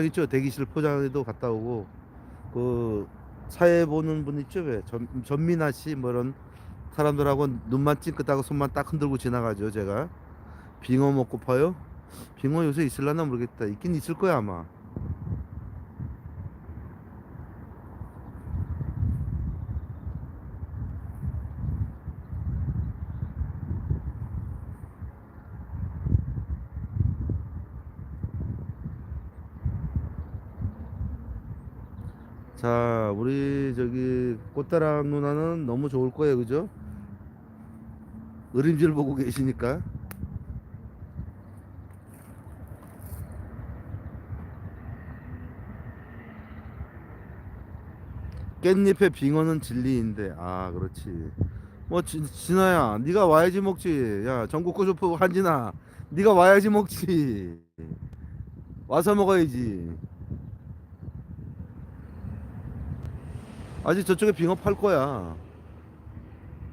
있죠? 대기실 포장에도 갔다 오고. 그 사회 보는 분 있죠? 왜? 전, 전민아 씨 뭐 이런 사람들하고 눈만 찡긋하고 손만 딱 흔들고 지나가죠 제가. 빙어 먹고 파요? 빙어 요새 있을라나 모르겠다. 있긴 있을 거야 아마 자 우리 저기 꽃다랑 누나는 너무 좋을 거예요. 그죠? 어림질 보고 계시니까. 깻잎에 빙어는 진리인데. 아 그렇지. 뭐 진, 진아야 네가 와야지 먹지. 야 전국 고쇼프 한진아 네가 와야지 먹지. 와서 먹어야지 아직 저쪽에 빙어 팔 거야.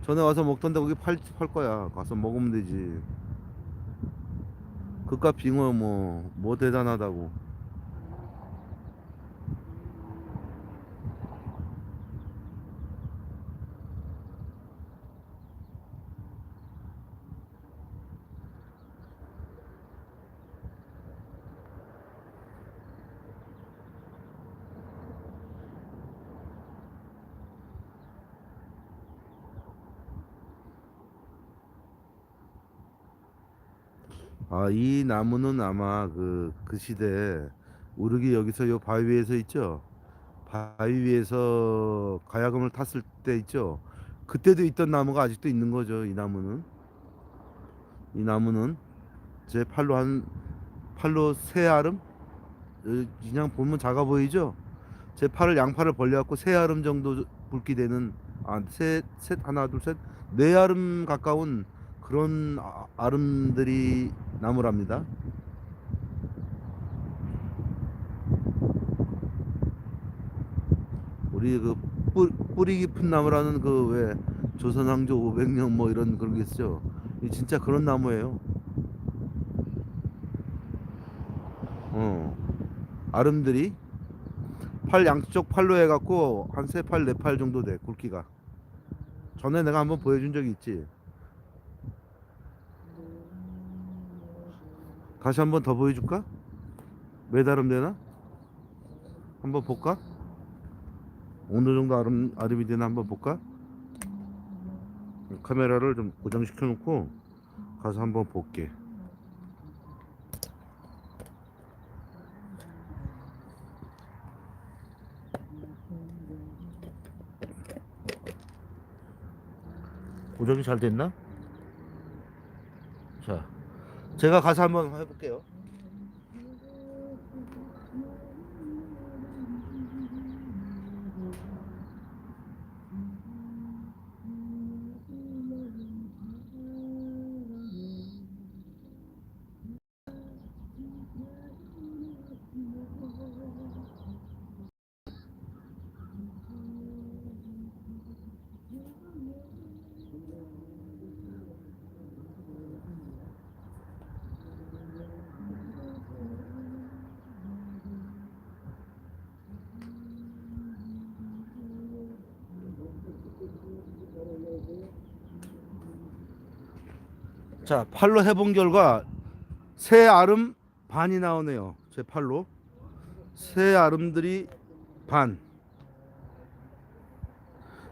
전에 와서 먹던데 거기 팔, 팔 거야. 가서 먹으면 되지. 그깟 빙어 뭐 뭐 대단하다고 아, 이 나무는 아마 그, 그 시대, 우르기 여기서 요 바위 위에서 있죠? 바위 위에서 가야금을 탔을 때 있죠? 그때도 있던 나무가 아직도 있는 거죠, 이 나무는. 이 나무는 제 팔로 한, 팔로 세 아름? 어, 그냥 보면 작아 보이죠? 제 팔을, 양팔을 벌려 갖고 세 아름 정도 굵기 되는, 아, 셋, 셋, 하나, 둘, 셋, 네 아름 가까운 그런 아- 아름들이 나무랍니다. 우리 그 뿌, 뿌리 깊은 나무라는 그 왜 조선 왕조 500년 뭐 이런 그런 게 있죠. 이 진짜 그런 나무예요. 어. 아름들이 팔 양쪽 팔로 해갖고 한 세 팔 네 팔 정도 돼 굵기가. 전에 내가 한번 보여준 적이 있지. 다시 한 번 더 보여줄까? 매달음 되나? 한번 볼까? 어느 정도 아름, 아름이 되나 한번 볼까? 카메라를 좀 고정시켜 놓고 가서 한번 볼게. 고정이 잘 됐나? 자, 제가 가서 한번 해볼게요. 자, 팔로 해본 결과 새 아름 반이 나오네요. 제 팔로 새 아름들이 반.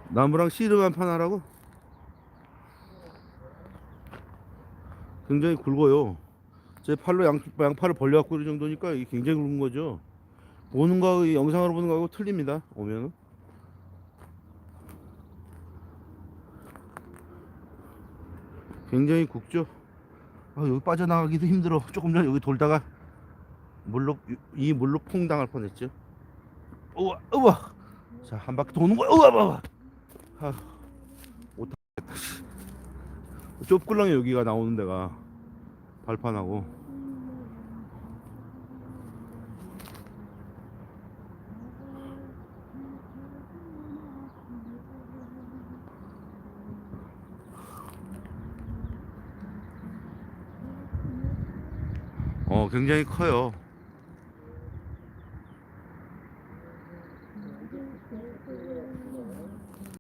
나무랑 씨름 한 판 하라고? 굉장히 굵어요. 제 팔로 양, 양팔을 벌려갖고 이 정도니까 굉장히 굵은 거죠. 보는 거, 이 영상으로 보는 거하고 틀립니다. 오면은. 굉장히 굵죠. 아, 여기 빠져나가기도 힘들어. 조금 전에 여기 돌다가 물로 이 물로 퐁 당할 뻔했죠. 우와, 우와. 자, 한 바퀴 도는 거야. 우와, 우와. 아. 좁글랑이 여기가 나오는 데가 발판하고. 어, 굉장히 커요.